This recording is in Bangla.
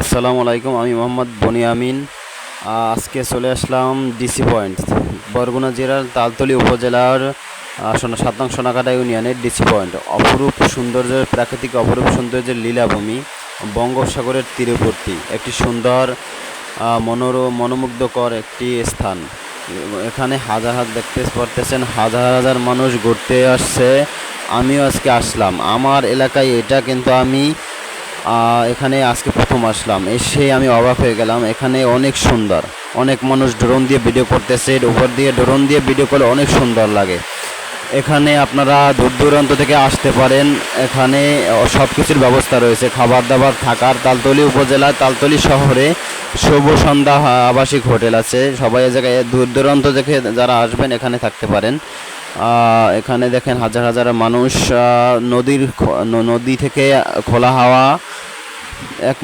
আসসালামু আলাইকুম, আমি মোহাম্মদ বনিয়ামিন আজকে চলে আসলাম ডিসি পয়েন্ট, বরগুনা জেলার তালতলি উপজেলার সাত নং সোনাকাটা ইউনিয়নের ডিসি পয়েন্ট। অপরূপ সৌন্দর্যের, প্রাকৃতিক অপরূপ সৌন্দর্যের লীলাভূমি বঙ্গোপসাগরের তীরবর্তী। একটি সুন্দর মনোরম মনোমুগ্ধকর একটি স্থান। এখানে হাজার হাজার দেখতে পারতেছেন, হাজার হাজার মানুষ ঘুরতে আসছে। আমিও আজকে আসলাম। আমার এলাকায় এটা কিন্তু আমি এখানে আজকে প্রথম আসলাম। এসে আমি অবাক হয়ে গেলাম, এখানে অনেক সুন্দর। অনেক মানুষ ড্রোন দিয়ে ভিডিও করতেছে, উপর দিয়ে ড্রোন দিয়ে ভিডিও করলে অনেক সুন্দর লাগে। এখানে আপনারা দূর দূরান্ত থেকে আসতে পারেন। এখানে সব কিছুর ব্যবস্থা রয়েছে। খাবার দাবার থাকার, তালতলি উপজেলা, তালতলি শহরে শুভ সন্ধ্যা আবাসিক হোটেল আছে। সবাই জায়গায়, দূর দূরান্ত থেকে যারা আসবেন, এখানে থাকতে পারেন। এখানে দেখেন হাজার হাজার মানুষ নদীর নদী থেকে খোলা হাওয়া এক